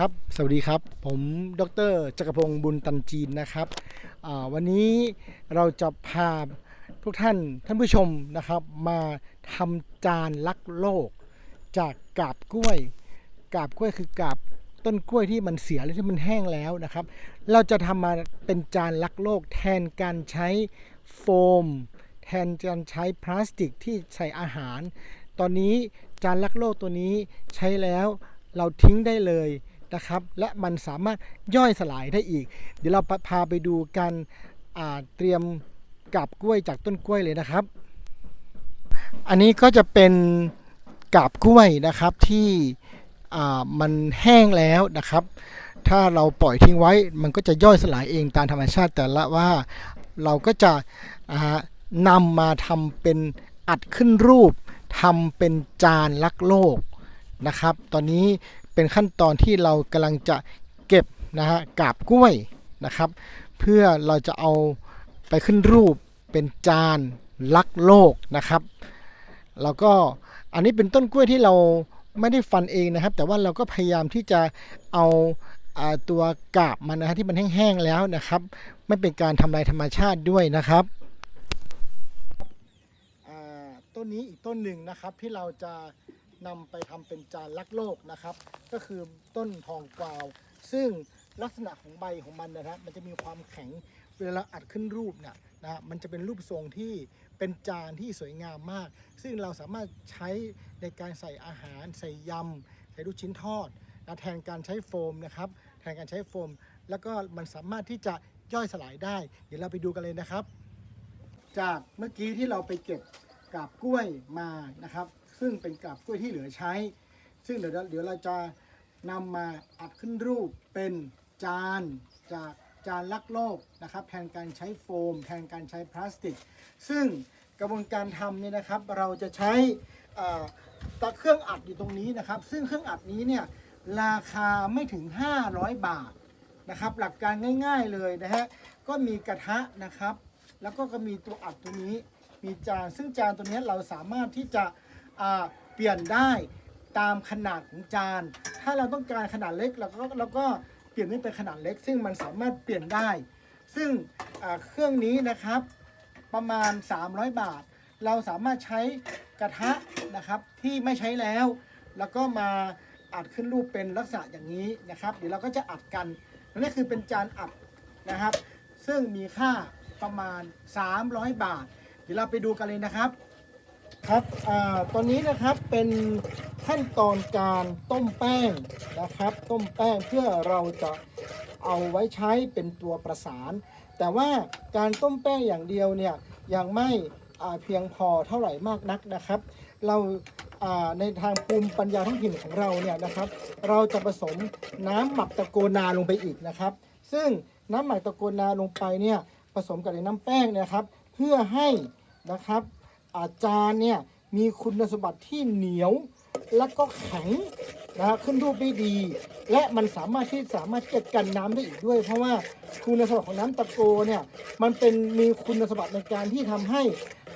ครับ สวัสดีครับ ผมดรจักรพงศ์บุญตันจีนนะครับ วันนี้เราจะพาทุกท่านท่านผู้ชมนะครับ มาทำจานลักโลก จากกาบกล้วย กาบกล้วยคือกาบต้นกล้วยที่มันเสียหรือที่มันแห้งแล้วนะครับ เราจะทำมาเป็นจานลักโลก แทนการใช้โฟม แทนการใช้พลาสติกที่ใส่อาหาร ตอนนี้จานลักโลกตัวนี้ใช้แล้วเราทิ้งได้เลย นะครับ และมันสามารถย่อยสลายได้อีก เดี๋ยวเราพาไปดูการเตรียมกับกล้วยจากต้นกล้วยเลยนะครับ อันนี้ก็จะเป็นกาบกล้วยนะครับที่มันแห้งแล้วนะครับ ถ้าเราปล่อยทิ้งไว้มันก็จะย่อยสลายเองตามธรรมชาติ แต่ละว่าเราก็จะนำมาทำเป็นอัดขึ้นรูปทำเป็นจานลักโลกนะครับ ตอนนี้ เป็นขั้นตอนที่เรากำลังจะเก็บนะฮะกาบกล้วยนะครับ เพื่อเราจะเอาไปขึ้นรูปเป็นจานลักโลกนะครับ แล้วก็อันนี้เป็นต้นกล้วยที่เราไม่ได้ฟันเองนะครับ แต่ว่าเราก็พยายามที่จะเอาตัวกาบมันนะฮะที่มันแห้งๆแล้วนะครับ ไม่เป็นการทำลายธรรมชาติด้วยนะครับต้นนี้อีกต้นหนึ่งนะครับที่เราจะ นำไปทำเป็นจานลักโลกนะครับ ก็คือต้นทองกวาว ซึ่งลักษณะของใบของมันนะครับ มันจะมีความแข็งเวลาอัดขึ้นรูปเนี่ยนะฮะมันจะเป็นรูปทรงที่เป็นจานที่สวยงามมาก ซึ่งเราสามารถใช้ในการใส่อาหารใส่ยำใส่ลูกชิ้นทอดนะแทนการใช้โฟมนะครับ แทนการใช้โฟม แล้วก็มันสามารถที่จะย่อยสลายได้ เดี๋ยวเราไปดูกันเลยนะครับ จากเมื่อกี้ที่เราไปเก็บกาบกล้วยมานะครับ ซึ่งเป็นกาบกล้วยที่เหลือใช้ ซึ่งเดี๋ยวเดี๋ยวเราจะนำมาอัดขึ้นรูปเป็นจานจากจานลักโลกนะครับแทนการใช้โฟม แทนการใช้พลาสติก ซึ่งกระบวนการทำเนี่ยนะครับเราจะใช้ตะเครื่องอัดอยู่ตรงนี้นะครับ ซึ่งเครื่องอัดนี้เนี่ยราคาไม่ถึง 500 บาทนะครับ หลักการง่าย ๆเลยนะฮะก็มีกระทะนะครับ แล้วก็ก็มีตัวอัดตัวนี้มีจานซึ่งจานตัวนี้เราสามารถที่จะ เปลี่ยนได้ตามขนาดของจาน ถ้าเราต้องการขนาดเล็กเราก็เราก็เปลี่ยนให้เป็นขนาดเล็ก ซึ่งมันสามารถเปลี่ยนได้ ซึ่งเครื่องนี้นะครับประมาณ 300 บาท เราสามารถใช้กระทะนะครับที่ไม่ใช้แล้ว แล้วก็มาอัดขึ้นรูปเป็นลักษณะอย่างนี้นะครับ เดี๋ยวเราก็จะอัดกันอันนี้คือเป็นจานอัดนะครับ ซึ่งมีค่าประมาณ 300 บาท เดี๋ยวเราไปดูกันเลยนะครับ ครับอตอนนี้นะครับเป็นขั้นตอนการต้มแป้งนะครับ ต้มแป้งเพื่อเราจะเอาไว้ใช้เป็นตัวประสาน แต่ว่าการต้มแป้งอย่างเดียวเนี่ยยังไม่เพียงพอเท่าไหร่มากนักนะครับ เราในทางภูมิปัญญาท้องถิ่นของเราเนี่ยนะครับ เราจะผสมน้ำหมักตะโกนาลงไปอีกนะครับ ซึ่งน้ำหมักตะโกนาลงไปเนี่ยผสมกับในน้ำแป้งนะครับ เพื่อให้นะครับ อาจารย์เนี่ยมีคุณสมบัติที่เหนียวและก็แข็งนะครับขึ้นรูปได้ดี และมันสามารถที่สามารถที่จะกันน้ำได้อีกด้วย เพราะว่าคุณสมบัติของน้ำตะโกเนี่ยมันเป็นมีคุณสมบัติในการที่ทำให้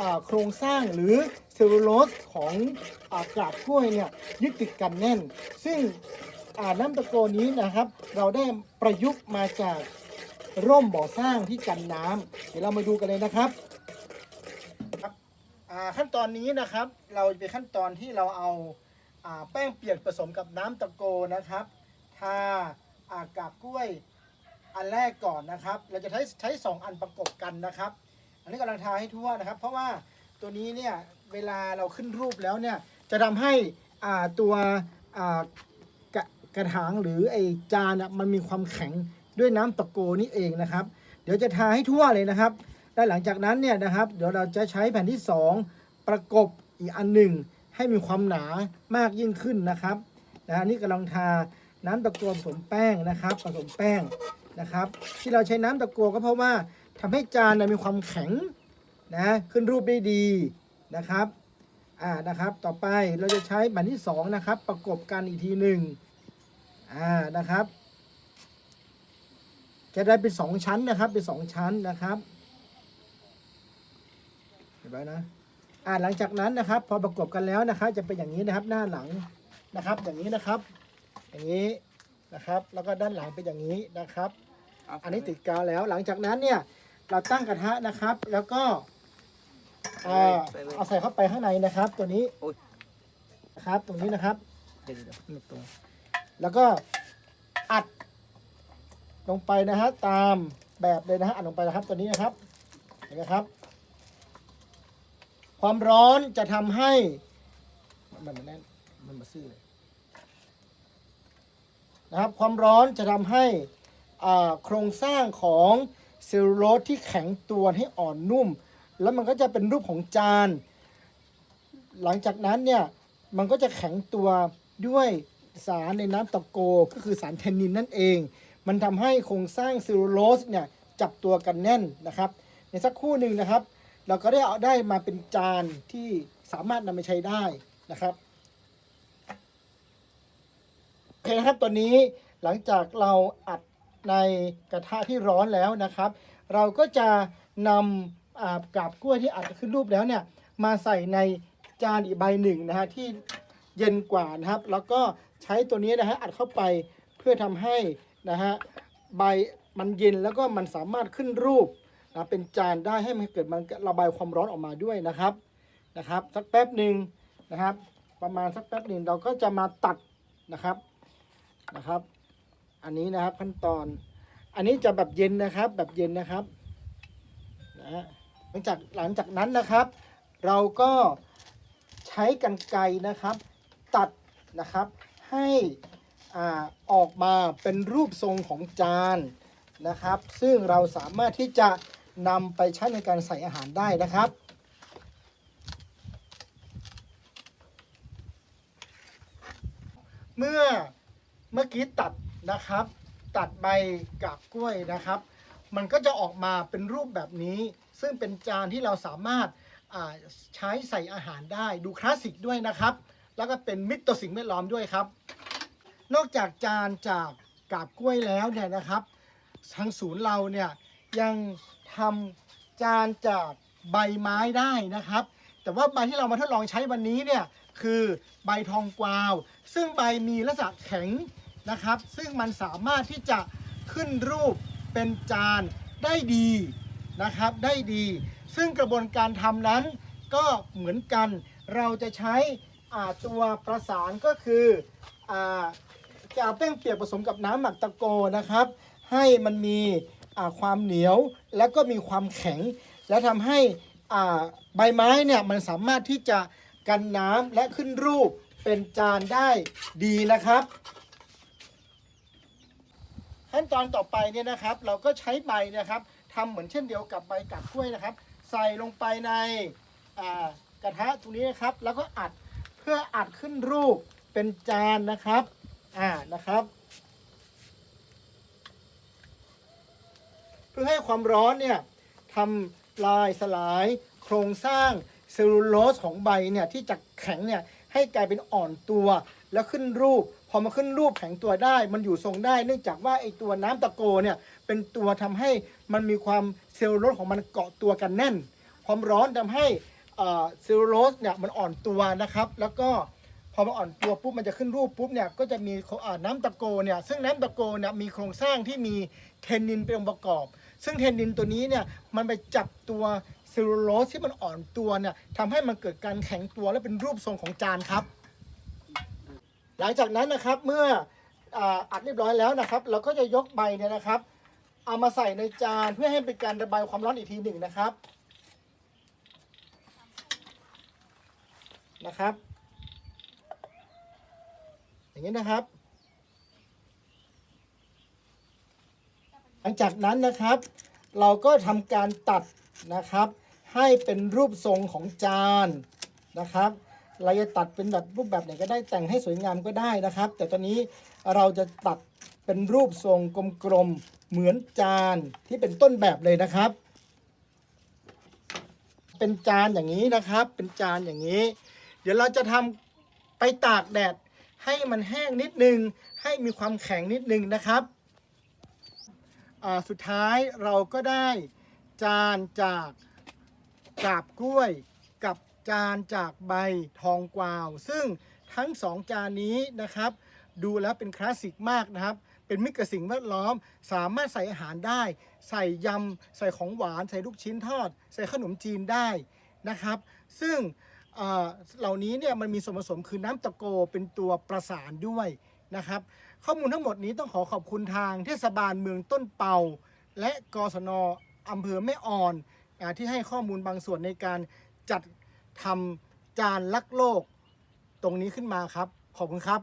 อ่าโครงสร้างหรือเซลลูโลสของอากาศกล้วยเนี่ยยึดติดกันแน่น ซึ่งอ่าน้ำตะโกนี้นะครับ เราได้ประยุกต์มาจากร่มบ่อสร้างที่กันน้ำเดี๋ยวเรามาดูกันเลยนะครับ ขั้นตอนนี้นะครับ เราจะเป็นขั้นตอนที่เราเอาอาแป้งเปียกผสมกับน้ำตะโกนะครับ ทาอากาบกล้วยอันแรกก่อนนะครับ เราจะใช้ใช้สองอันประกบกันนะครับ อันนี้กำลังทาให้ทั่วนะครับ เพราะว่าตัวนี้เนี่ยเวลาเราขึ้นรูปแล้วเนี่ยจะทำให้ตัวกระกระถางหรือไอจานมันมีความแข็งด้วยน้ำตะโกนี่เองนะครับ เดี๋ยวจะทาให้ทั่วเลยนะครับ และหลังจากนั้นเนี่ยนะครับเดี๋ยวเราจะใช้แผ่นที่ 2 ประกบอีกอันหนึ่งให้มีความหนามากยิ่งขึ้นนะครับนะนี่กำลังทาน้ำตะโกผสมแป้งนะครับ ผสมแป้งนะครับ ที่เราใช้น้ำตะโกก็เพราะว่าทำให้จานมีความแข็งนะขึ้นรูปได้ดีนะครับอ่านะครับ ต่อไปเราจะใช้แผ่นที่ 2 นะครับ ประกบกันอีกทีหนึ่งอ่านะครับจะได้เป็นสองชั้นนะครับเป็นสองชั้นนะครับ ห็นไหมนะอ่าหลังจากนั้นนะครับ พอประกบกันแล้วนะครับ จะเป็นอย่างนี้นะครับ หน้าหลังนะครับ อย่างนี้นะครับ อย่างนี้นะครับ แล้วก็ด้านหลังเป็นอย่างนี้นะครับ อันนี้ติดกาวแล้ว หลังจากนั้นเนี่ยเราตั้งกระทะนะครับ แล้วก็เอ่อเอาใส่เข้าไปข้างในนะครับ ตัวนี้นะครับ ตรงนี้นะครับเดี๋ยวเดี๋ยวตัวแล้วก็อัดลงไปนะฮะตามแบบเลยนะฮะอัดลงไปนะครับตัวนี้นะครับเห็นไหมครับ ความร้อนจะทำให้ มันมันแน่นมันมาซื่อเลยนะครับ ความร้อนจะทำให้อ่าโครงสร้างของเซลลูโลสที่แข็งตัวให้อ่อนนุ่ม แล้วมันก็จะเป็นรูปของจาน หลังจากนั้นเนี่ย มันก็จะแข็งตัวด้วยสารในน้ำตะโกก็คือสารเทนนินนั่นเอง มันทำให้โครงสร้างเซลลูโลสเนี่ยจับตัวกันแน่นนะครับ ในสักครู่หนึ่งนะครับ เราก็ได้เอาได้มาเป็นจานที่สามารถนำไปใช้ได้นะครับโอเคนะครับตอนนี้หลังจากเราอัดในกระทะที่ร้อนแล้วนะครับ เราก็จะนำอ่ากาบกล้วยที่อัดขึ้นรูปแล้วเนี่ยมาใส่ในจานอีกใบหนึ่งนะฮะที่เย็นกว่านะครับ แล้วก็ใช้ตัวนี้นะฮะอัดเข้าไปเพื่อทำให้นะฮะใบมันเย็นแล้วก็มันสามารถขึ้นรูป นะเป็นจานได้ให้มันเกิดมันระบายความร้อนออกมาด้วยนะครับนะครับ สักแป๊บหนึ่งนะครับ ประมาณสักแป๊บหนึ่งเราก็จะมาตัดนะครับนะครับ อันนี้นะครับขั้นตอน อันนี้จะแบบเย็นนะครับ แบบเย็นนะครับนะหลังจากหลังจากนั้นนะครับ เราก็ใช้กันไกรนะครับ ตัดนะครับให้อออกมาเป็นรูปทรงของจานนะครับ ซึ่งเราสามารถที่จะ นำไปใช้ในการใส่อาหารได้นะครับ เมื่อเมื่อกี้ตัดนะครับ ตัดใบกาบกล้วยนะครับ มันก็จะออกมาเป็นรูปแบบนี้ ซึ่งเป็นจานที่เราสามารถใช้ใส่อาหารได้ดูคลาสสิกด้วยนะครับ แล้วก็เป็นมิตรต่อสิ่งแวดล้อมด้วยครับ นอกจากจานจากกาบกล้วยแล้วเนี่ยนะครับ ทางศูนย์เราเนี่ยยัง ทำจานจากใบไม้ได้นะครับ แต่ว่าใบที่เรามาทดลองใช้วันนี้เนี่ยคือใบทองกวาว ซึ่งใบมีลักษณะแข็งนะครับ ซึ่งมันสามารถที่จะขึ้นรูปเป็นจานได้ดีนะครับได้ดี ซึ่งกระบวนการทำนั้นก็เหมือนกันเราจะใช้ตัวประสานก็คืออ่าจะเอาแป้งเปียกผสมกับน้ำหมักตะโกนะครับ ให้มันมี ความเหนียวแล้วก็มีความแข็ง และทำให้ใบไม้เนี่ยมันสามารถที่จะกันน้ำและขึ้นรูปเป็นจานได้ดีนะครับ ขั้นตอนต่อไปเนี่ยนะครับ เราก็ใช้ใบนะครับทำเหมือนเช่นเดียวกับใบกัดกล้วยนะครับ ใส่ลงไปในกระทะตรงนี้นะครับ แล้วก็อัดเพื่ออัดขึ้นรูปเป็นจานนะครับอ่านะครับ พื่อให้ความร้อนเนี่ยทำลายสลายโครงสร้างเซลลูโลสของใบเนี่ยที่จะแข็งเนี่ยให้กลายเป็นอ่อนตัวแล้วขึ้นรูป พอมาขึ้นรูปแข็งตัวได้ มันอยู่ทรงได้ เนื่องจากว่าไอตัวน้ำตะโกเนี่ยเป็นตัวทำให้มันมีความเซลลูโลสของมันเกาะตัวกันแน่น ความร้อนทำให้เซลลูโลสเนี่ยมันอ่อนตัวนะครับ แล้วก็พอมันอ่อนตัวปุ๊บมันจะขึ้นรูปปุ๊บเนี่ยก็จะมีน้ำตะโกเนี่ยซึ่งน้ำตะโกเนี่ยมีโครงสร้างที่มีเทนนินเป็นองค์ประกอบ ซึ่งเทนนินตัวนี้เนี่ยมันไปจับตัวเซลลูโลสที่มันอ่อนตัวเนี่ยทำให้มันเกิดการแข็งตัวและเป็นรูปทรงของจานครับ หลังจากนั้นนะครับเมื่ออ,อัดเรียบร้อยแล้วนะครับ เราก็จะยกใบเนี่ยนะครับ เอามาใส่ในจานเพื่อให้เป็นการระบายความร้อนอีกทีหนึ่งนะครับนะครับ อย่างนี้นะครับ หลังจากนั้นนะครับ เราก็ทำการตัดนะครับ ให้เป็นรูปทรงของจานนะครับ เราจะตัดเป็นแบบรูปแบบไหนก็ได้แต่งให้สวยงามก็ได้นะครับ แต่ตอนนี้เราจะตัดเป็นรูปทรงกลมๆเหมือนจานที่เป็นต้นแบบเลยนะครับ เป็นจานอย่างนี้นะครับ เป็นจานอย่างนี้ เดี๋ยวเราจะทำไปตากแดดให้มันแห้งนิดนึง ให้มีความแข็งนิดนึงนะครับ สุดท้ายเราก็ได้จานจากกาบกล้วยกับจานจากใบทองกวาว ซึ่งทั้งสองจานนี้นะครับ ดูแล้วเป็นคลาสสิกมากนะครับ เป็นมิตรกับสิ่งแวดล้อม สามารถใส่อาหารได้ ใส่ยำ ใส่ของหวาน ใส่ลูกชิ้นทอด ใส่ขนมจีนได้นะครับ ซึ่งเหล่านี้เนี่ยมันมีส่วนผสมคือน้ำตะโกเป็นตัวประสานด้วยนะครับ ข้อมูลทั้งหมดนี้ต้องขอขอบคุณทางเทศบาลเมืองต้นเปา และกศนอำเภอแม่ออนอที่ให้ข้อมูลบางส่วนในการจัดทำจานลักโลก ตรงนี้ขึ้นมาครับ ขอบคุณครับ